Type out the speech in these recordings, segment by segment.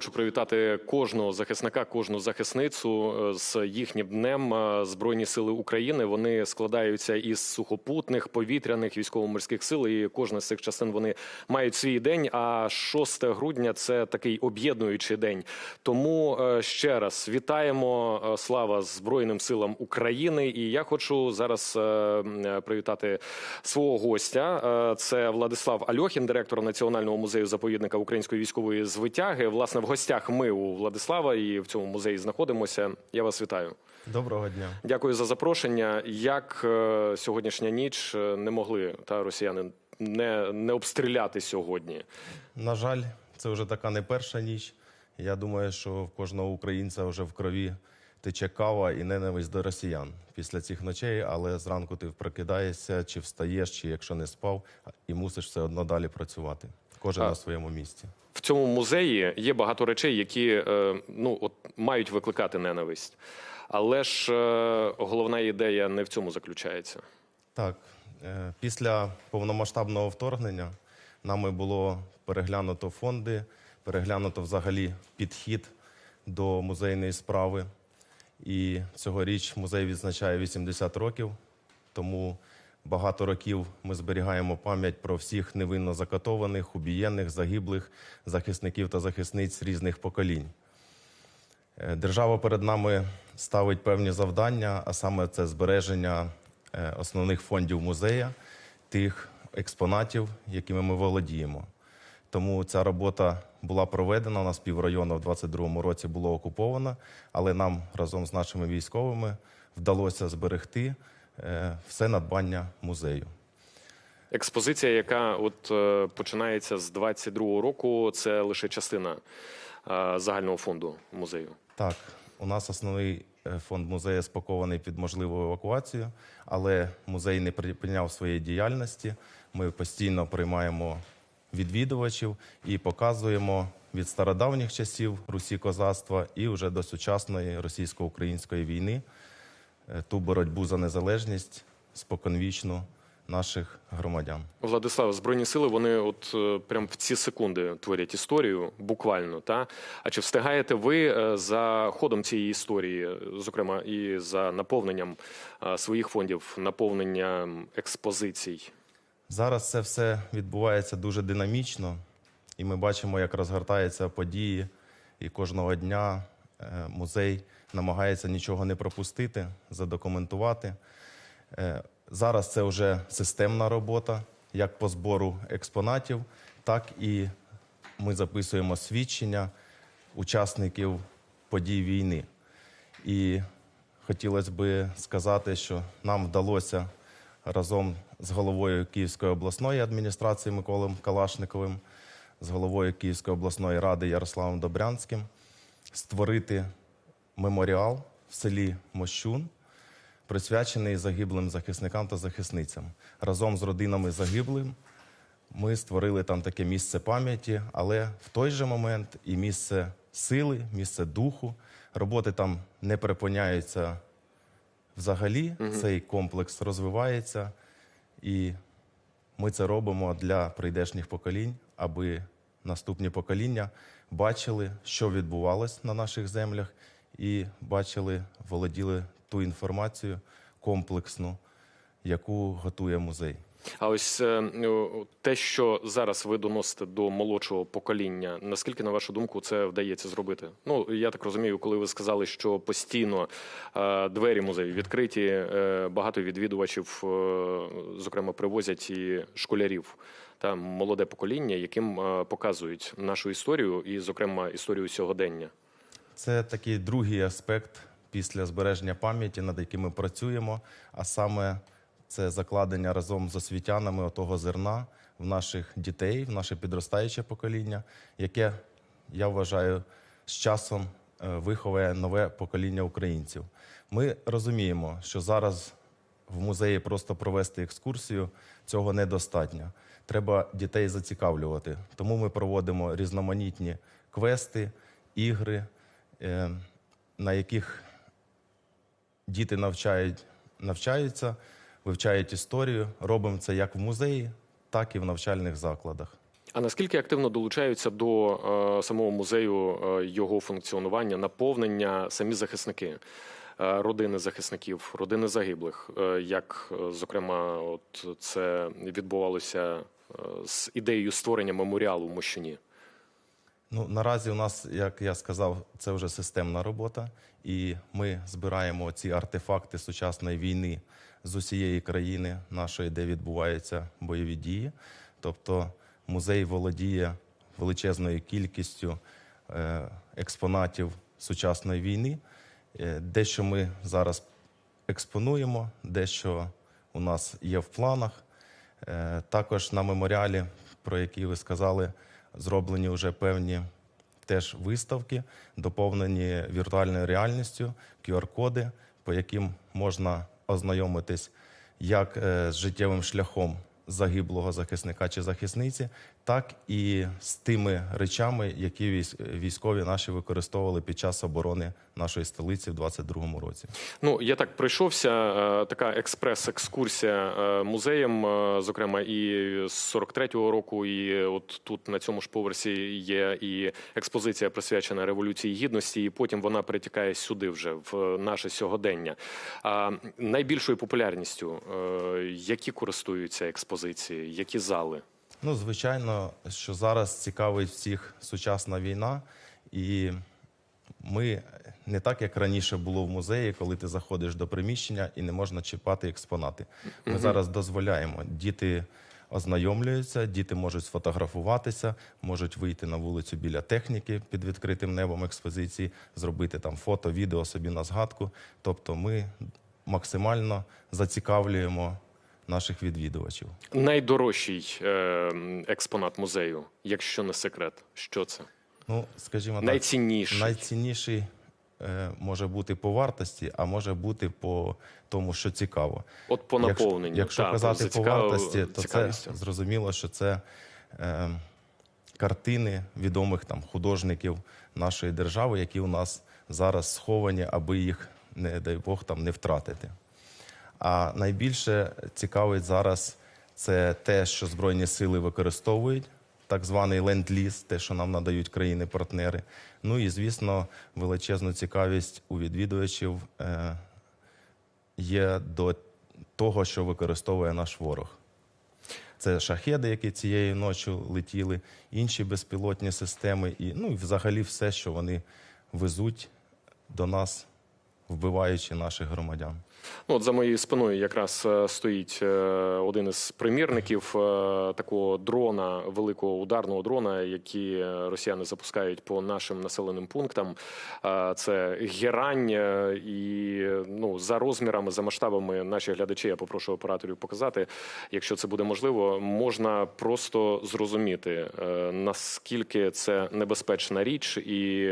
хочу привітати кожного захисника, кожну захисницю е, з їхнім днем. Е, Збройні сили України вони складаються із сухопутних, повітряних, військово-морських сил. І кожна з цих частин вони мають свій день. А 6 грудня це такий об'єднуючий день. Тому е, ще раз вітаємо слава Збройним силам України. І я хочу зараз привітати свого гостя. Це Владислав Альохін, директор Національного музею заповідника української військової звитяги. Власне, в гостях ми у Владислава і в цьому музеї знаходимося. Я вас вітаю. Доброго дня. Дякую за запрошення. Як е, сьогоднішня ніч е, не могли та росіяни не, не обстріляти сьогодні? На жаль, це вже така не перша ніч. Я думаю, що в кожного українця вже в крові тече кава і ненависть до росіян після цих ночей, але зранку ти прокидаєшся, чи встаєш, чи якщо не спав, і мусиш все одно далі працювати. Кожен на своєму місці. В цьому музеї є багато речей, які е, ну от мають викликати ненависть. Але ж е, головна ідея не в цьому заключається. Так, е, після повномасштабного вторгнення нами було переглянуто фонди, переглянуто взагалі підхід до музейної справи. І цьогоріч музей відзначає 80 років, тому багато років ми зберігаємо пам'ять про всіх невинно закатованих, убієнних, загиблих захисників та захисниць різних поколінь. Е, Держава перед нами ставить певні завдання, а саме це збереження е, основних фондів музея, тих експонатів, якими ми володіємо. Тому ця робота була проведена. У нас піврайону в 22-му році було окуповано, але нам разом з нашими військовими вдалося зберегти все надбання музею. Експозиція, яка от е, починається з 22-го року, це лише частина е, загального фонду музею. Так, у нас основний е, фонд музею спакований під можливу евакуацію, але музей не припиняв своєї діяльності. Ми постійно приймаємо відвідувачів і показуємо від стародавніх часів Русі козацтва і вже до сучасної російсько-української війни е, ту боротьбу за незалежність споконвічну наших громадян. Владислав, збройні сили вони от е, прям в ці секунди творять історію, буквально. Та а чи встигаєте ви е, за ходом цієї історії, е, зокрема і за наповненням е, своїх фондів, наповненням експозицій? Зараз це все відбувається дуже динамічно, і ми бачимо, як розгортаються події, і кожного дня е, музей намагається нічого не пропустити, задокументувати. Е, Зараз це вже системна робота, як по збору експонатів, так і ми записуємо свідчення учасників подій війни. І хотілося би сказати, що нам вдалося разом з головою Київської обласної адміністрації Миколом Калашниковим, з головою Київської обласної ради Ярославом Добрянським створити меморіал в селі Мощун, присвячений загиблим захисникам та захисницям. Разом з родинами загиблим ми створили там таке місце пам'яті, але в той же момент і місце сили, місце духу. Роботи там не припиняються взагалі. Цей комплекс розвивається, і ми це робимо для прийдешніх поколінь, аби наступні покоління бачили, що відбувалось на наших землях, і бачили, володіли ту інформацію комплексну, яку готує музей. А ось е, ну, те, що зараз ви доносите до молодшого покоління, наскільки на вашу думку це вдається зробити? Ну я так розумію, коли ви сказали, що постійно е, двері музею відкриті, е, багато відвідувачів, зокрема, привозять і школярів та молоде покоління, яким показують нашу історію, і, зокрема, історію сьогодення. Це такий другий аспект після збереження пам'яті, над яким ми працюємо, а саме це закладення разом з освітянами отого зерна в наших дітей, в наше підростаюче покоління, яке, я вважаю, з часом е, виховує нове покоління українців. Ми розуміємо, що зараз в музеї просто провести екскурсію цього недостатньо. Треба дітей зацікавлювати. Тому ми проводимо різноманітні квести, ігри, на яких діти навчають, навчаються, вивчають історію. Робимо це як в музеї, так і в навчальних закладах. А наскільки активно долучаються до е, самого музею е, його функціонування, наповнення самі захисники, е, родини захисників, родини загиблих? Е, як, е, зокрема, от це відбувалося е, з ідеєю створення меморіалу в Мощуні? Ну, наразі у нас, як я сказав, це вже системна робота, і ми збираємо ці артефакти сучасної війни з усієї країни нашої, де відбуваються бойові дії. Тобто музей володіє величезною кількістю е, експонатів сучасної війни. Е, Дещо ми зараз експонуємо, дещо у нас є в планах. Е, Також на меморіалі, про який ви сказали, зроблені вже певні теж виставки, доповнені віртуальною реальністю, QR-коди, по яким можна ознайомитись як е, з життєвим шляхом загиблого захисника чи захисниці, так і з тими речами, які військ- військові наші використовували під час оборони нашої столиці в 22-му році. Ну, я так пройшовся, е, така експрес-екскурсія е, музеєм, е, зокрема, і з 43-го року, і от тут на цьому ж поверсі є і експозиція присвячена Революції Гідності, і потім вона перетікає сюди вже в наше сьогодення. А найбільшою популярністю, які користуються експозиції, які зали? Ну, звичайно, що зараз цікавить всіх сучасна війна, і ми не так, як раніше було в музеї, коли ти заходиш до приміщення і не можна чіпати експонати. Ми зараз дозволяємо. Діти ознайомлюються, діти можуть сфотографуватися, можуть вийти на вулицю біля техніки під відкритим небом експозиції, зробити там фото, відео собі на згадку. Тобто ми максимально зацікавлюємо наших відвідувачів. Найдорожчий е, експонат музею, якщо не секрет, що це? Ну, скажімо так, Найцінніший. найцінніший е, може бути по вартості, а може бути по тому, що цікаво. От по наповненню. Якщо, Та, казати по вартості, то цікавістю. це зрозуміло, що це е, картини відомих там художників нашої держави, які у нас зараз сховані, аби їх, не дай Бог, там не втратити. А найбільше цікавить зараз це те, що Збройні сили використовують, так званий ленд-ліз, те, що нам надають країни-партнери. Ну і, звісно, величезну цікавість у відвідувачів е, є до того, що використовує наш ворог. Це шахеди, які цієї ночі летіли, інші безпілотні системи, і ну і взагалі все, що вони везуть до нас, вбиваючи наших громадян. Ну, от за моєю спиною якраз е, стоїть е, один із примірників е, такого дрона, великого ударного дрона, які росіяни запускають по нашим населеним пунктам. Це герань, і ну за розмірами, за масштабами наші глядачі, я попрошу операторів показати. Якщо це буде можливо, можна просто зрозуміти наскільки це небезпечна річ, і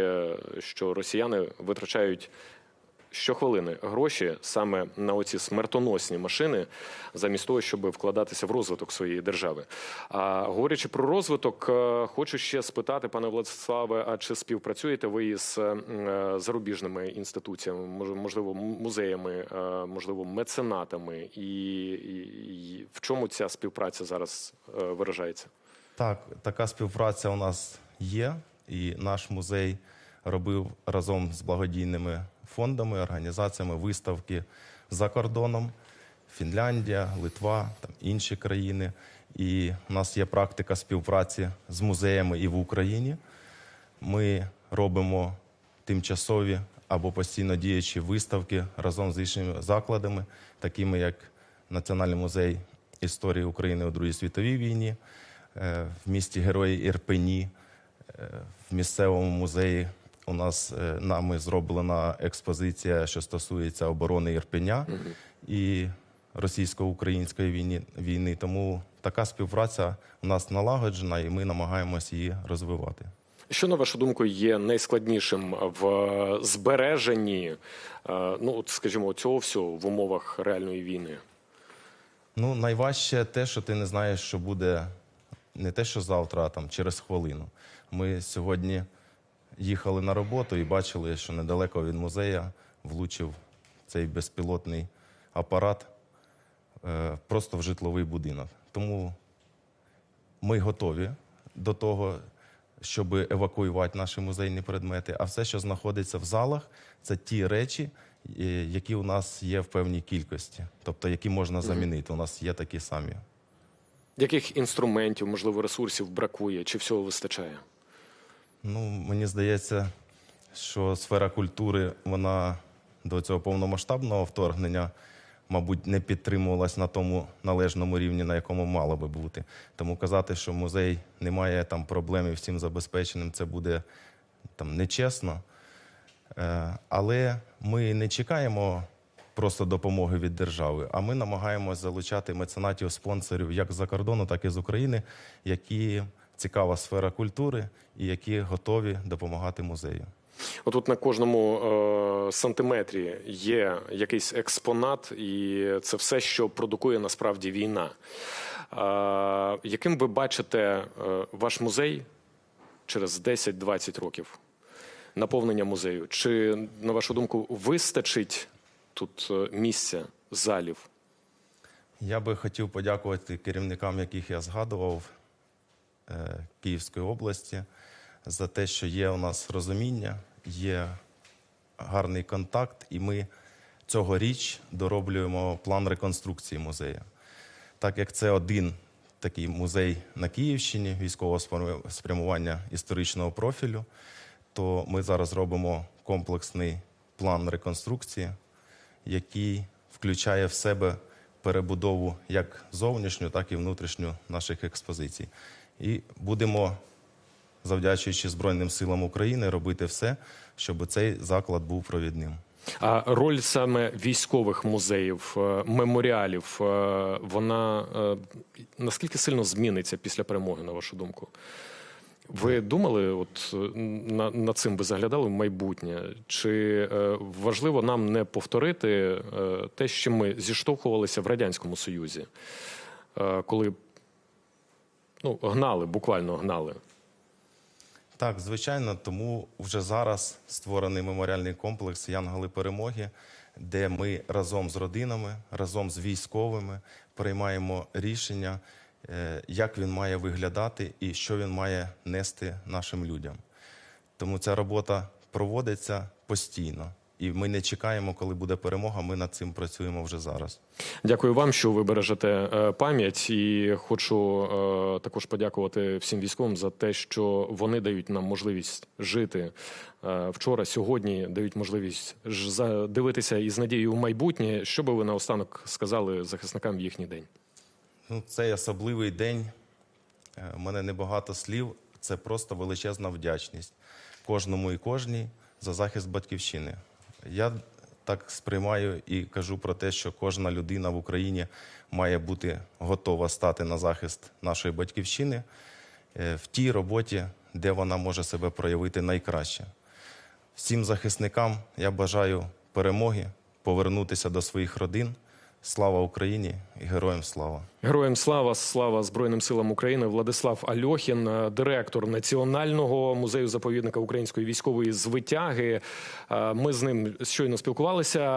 що росіяни витрачають щохвилини гроші саме на оці смертоносні машини, замість того, щоб вкладатися в розвиток своєї держави. А говорячи про розвиток, е, хочу ще спитати, пане Владиславе, а чи співпрацюєте ви із е, зарубіжними інституціями, мож- можливо, музеями, е, можливо, меценатами, і, в чому ця співпраця зараз е, виражається? Так, така співпраця у нас є, і наш музей робив разом з благодійними фондами, організаціями виставки за кордоном. Фінляндія, Литва, там інші країни. І у нас є практика співпраці з музеями і в Україні. Ми робимо тимчасові або постійно діючі виставки разом з іншими закладами, такими як Національний музей історії України у Другій світовій війні, е, в місті Герої Ірпені, е, в місцевому музеї. У нас е, нами зроблена експозиція, що стосується оборони Ірпеня і російсько-української війни, війни. Тому така співпраця у нас налагоджена, і ми намагаємося її розвивати. Що на вашу думку є найскладнішим в збереженні, е, ну от скажімо, цього всього в умовах реальної війни? Ну, найважче те, що ти не знаєш, що буде не те, що завтра, а там через хвилину. Ми сьогодні їхали на роботу і бачили, що недалеко від музею влучив цей безпілотний апарат е, просто в житловий будинок. Тому ми готові до того, щоб евакуювати наші музейні предмети. А все, що знаходиться в залах, це ті речі, е, які у нас є в певній кількості, тобто які можна замінити. У нас є такі самі. Яких інструментів, можливо, ресурсів бракує, чи всього вистачає? Ну, мені здається, що сфера культури вона до цього повномасштабного вторгнення, мабуть, не підтримувалась на тому належному рівні, на якому мало би бути. Тому казати, що музей не має там проблем і всім забезпеченим, це буде там нечесно. Е, Але ми не чекаємо просто допомоги від держави, а ми намагаємося залучати меценатів, спонсорів як з-за кордону, так і з України, які цікава сфера культури і які готові допомагати музею. Отут на кожному е, сантиметрі є якийсь експонат, і це все, що продукує насправді війна. Е, яким ви бачите е, ваш музей через 10-20 років? Наповнення музею? Чи, на вашу думку, вистачить тут е, місця, залів? Я би хотів подякувати керівникам, яких я згадував Київської області, за те, що є у нас розуміння, є гарний контакт, і ми цьогоріч дороблюємо план реконструкції музею. Так як це один такий музей на Київщині військового спрямування історичного профілю, то ми зараз робимо комплексний план реконструкції, який включає в себе перебудову як зовнішню, так і внутрішню наших експозицій. І будемо, завдячуючи Збройним силам України, робити все, щоб цей заклад був провідним. А роль саме військових музеїв, е, меморіалів, е, вона е, наскільки сильно зміниться після перемоги, на вашу думку? Ви думали, от на, цим ви заглядали в майбутнє? Чи важливо нам не повторити те, що ми зіштовхувалися в Радянському Союзі, коли ну, гнали, буквально гнали? Так, звичайно, тому вже зараз створений меморіальний комплекс Янголи Перемоги, де ми разом з родинами, разом з військовими приймаємо рішення, е, як він має виглядати і що він має нести нашим людям. Тому ця робота проводиться постійно. І ми не чекаємо, коли буде перемога. Ми над цим працюємо вже зараз. Дякую вам, що ви бережете е, пам'ять, і хочу е, також подякувати всім військовим за те, що вони дають нам можливість жити е, вчора, сьогодні дають можливість дивитися із надією в майбутнє. Що би ви наостанок сказали захисникам в їхній день? Ну, цей особливий день. У мене небагато слів. Це просто величезна вдячність кожному і кожній за захист батьківщини. Я так сприймаю і кажу про те, що кожна людина в Україні має бути готова стати на захист нашої батьківщини е, в тій роботі, де вона може себе проявити найкраще. Всім захисникам я бажаю перемоги, повернутися до своїх родин. Слава Україні і героям слава! Героям слава, слава Збройним силам України. Владислав Альохін, е, директор Національного музею заповідника української військової звитяги. Е, Ми з ним щойно спілкувалися.